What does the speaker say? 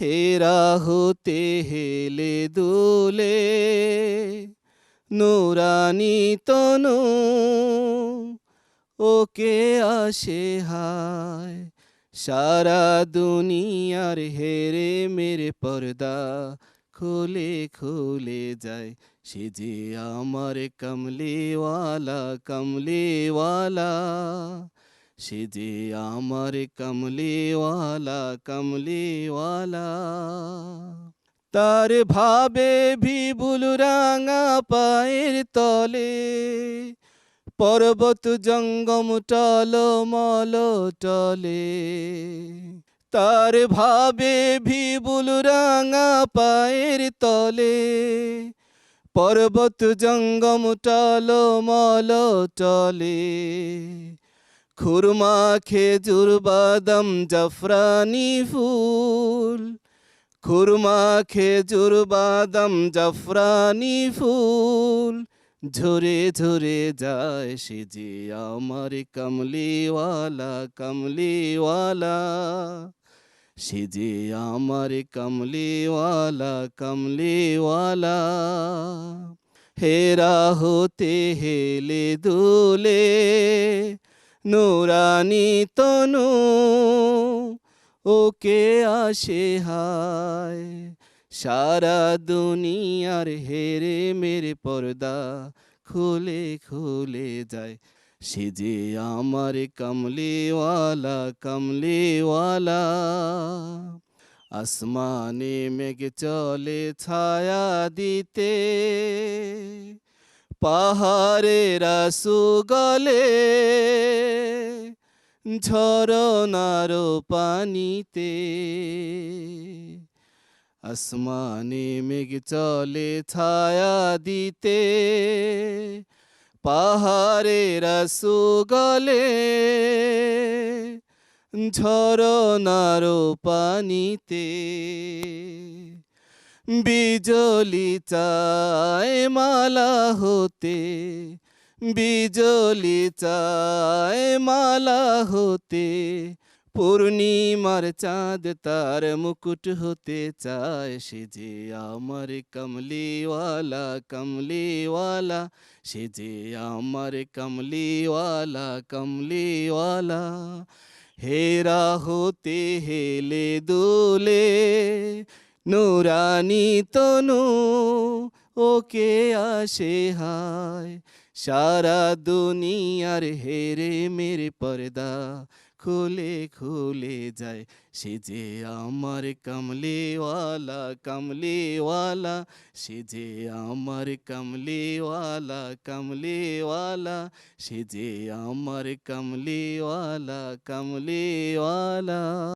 হেরা হতে হেলে দুলে, নুরানি তনু, ওকে আসে হায়। সারা দুনিয়ার হেরে মেরে পর্দা খুলে খুলে যায়। সে যে আমার কমলিওয়ালা কমলিওয়ালা সে যে আমার কমলিওয়ালা কমলিওয়ালা। তার ভাবে ভিবুল রাঙা পায়ের তলে, পর্বত জঙ্গম টল মল টলে। তার ভাবে ভিবুল রাঙা পায়ের তলে, পর্বত জঙ্গম টল মল টলে। খুরমা, খেজুর, বাদাম, জাফরানি ফুল। খুরমা, খেজুর, বাদাম, জাফরানি ফুল। ঝরে ঝরে যায় সে যে আমার কমলিওয়ালা কমলিওয়ালা। সে যে আমার কমলিওয়ালা কমলিওয়ালা। হেরা হতে হেলে দুলে নুরানি তনু, ওকে আসে হায়। সারা দুনিয়ার হেরে মেরে পর্দা খুলে খুলে যায়। সে যে আমার কমলিওয়ালা কমলিওয়ালা। আসমানে মেঘ চলে ছায়া দিতে। পাহাড়েরা সুগলে ঝরনার পানিতে। আসমানে মেঘ চলে ছায়া দিতে। পাহাড়েরা সুগলে ঝরনার পানিতে। বিজলি চায় মালা হতে। বিজলি চায় মালা হতে, পূর্ণিমার চাঁদ তার মুকুট হতে চায় সে যে আমার কমলিওয়ালা কমলিওয়ালা, সে যে আমার কমলিওয়ালা কমলিওয়ালা। হেরা হতে হেলে দুলে, নুরানি তনু, ওকে আসে হায়। সারা দুনিয়ার হেরে মেরে পর্দা খুলে খুলে যায়। সে যে আমার কমলিওয়ালা কমলিওয়ালা, সে যে আমার কমলিওয়ালা কমলিওয়ালা, সে যে আমার কমলিওয়ালা কমলিওয়ালা।